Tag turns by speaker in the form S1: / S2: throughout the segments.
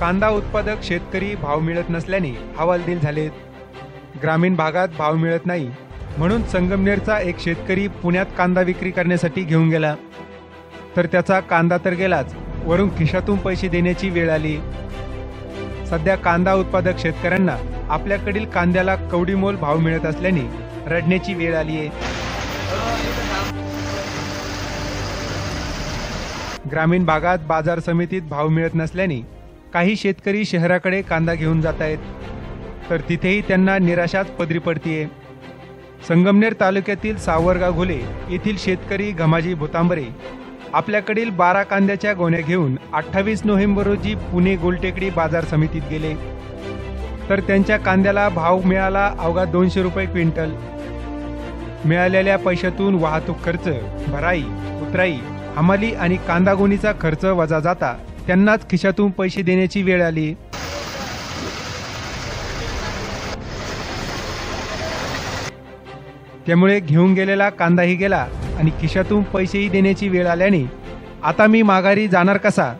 S1: कांदा उत्पादक शेतकरी भाव मिळत नसल्याने हवालदिल झालेत. ग्रामीण भागात भाव मिळत नाही म्हणून संगमनेरचा एक शेतकरी पुण्यात कांदा विक्री करण्यासाठी घेऊन गेला. तर त्याचा कांदा तर गेलाच वरून खिशातून पैसे देण्याची वेळ आली. सध्या कांदा उत्पादक शेतकऱ्यांना आपल्याकडील कांद्याला कवडीमोल भाव मिळत असल्याने रडण्याची वेळ आली आहे. ग्रामीण भागात बाजार समितीत भाव मिळत नसल्याने काही शेतकरी शहराकडे कांदा घेऊन जात आहेत. तर तिथेही त्यांना निराशाच पदरी पडतीये. संगमनेर तालुक्यातील सावरगाव घुले येथील शेतकरी घमाजी भुतांबरे आपल्याकडील बारा कांद्याच्या गोण्या घेऊन अठ्ठावीस नोव्हेंबर रोजी पुणे गोलटेकडी बाजार समितीत गेले. तर त्यांच्या कांद्याला भाव मिळाला अवघा दोनशे रुपये क्विंटल. मिळालेल्या पैशातून वाहतूक खर्च भराई उतराई हमाली आणि कांदा गोणीचा खर्च वजा जाता त्यांनाच खिशातून पैसे देण्याची वेळ आली. त्यामुळे घेऊन गेलेला कांदाही गेला आणि खिशातून पैसेही देण्याची वेळ आल्याने आता मी माघारी जाणार कसा?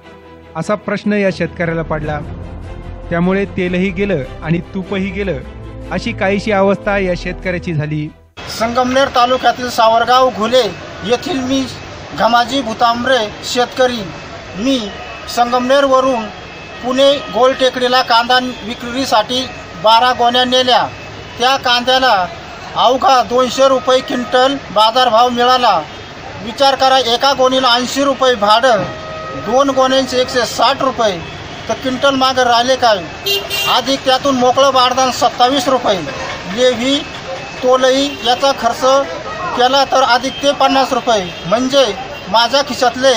S1: असा प्रश्न या शेतकऱ्याला पडला. त्यामुळे तेलही गेलं आणि तूपही गेलं अशी काहीशी अवस्था या शेतकऱ्याची झाली.
S2: संगमनेर तालुक्यातील सावरगाव घुले येथील मी घमाजी भुतांबरे शेतकरी. मी संगमनेरवरून पुणे गोल टेकडीला कांदा विक्रीसाठी बारा गोण्या नेल्या. त्या कांद्याला अवघा दोनशे रुपये क्विंटल बाजारभाव मिळाला. विचार करा एका गोणीला ऐंशी रुपये भाडं दोन गोण्यांचे एकशे साठ रुपये. तर क्विंटल मागं राहिले काय? अधिक त्यातून मोकळं बारदान सत्तावीस रुपये. लेव्ही तोलई याचा खर्च केला तर अधिक ते पन्नास रुपये. म्हणजे माझ्या खिशातले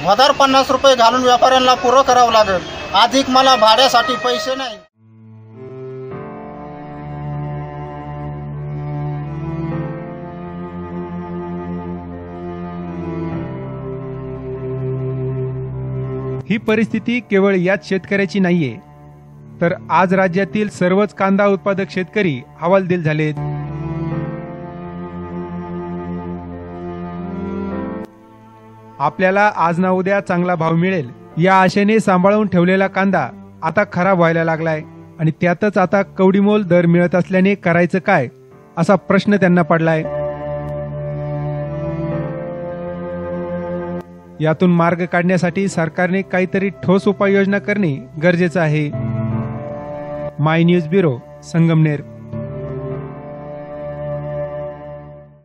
S2: हजार पन्नास रुपये घालून व्यापाऱ्यांना पुरं करावं लागेल. अधिक मला भाड्यासाठी पैसे नाही.
S1: ही परिस्थिती केवळ याच शेतकऱ्याची नाहीये. तर आज राज्यातील सर्वच कांदा उत्पादक शेतकरी हवालदिल झालेत. आपल्याला आज ना उद्या चांगला भाव मिळेल या आशेने सांभाळून ठेवलेला कांदा आता खराब व्हायला लागलाय. आणि त्यातच आता कवडीमोल दर मिळत असल्याने करायचं काय असा प्रश्न त्यांना पडलाय. यातून मार्ग काढण्यासाठी सरकारने काहीतरी ठोस उपाययोजना करणे गरजेचं आहे. My news bureau Sangamner.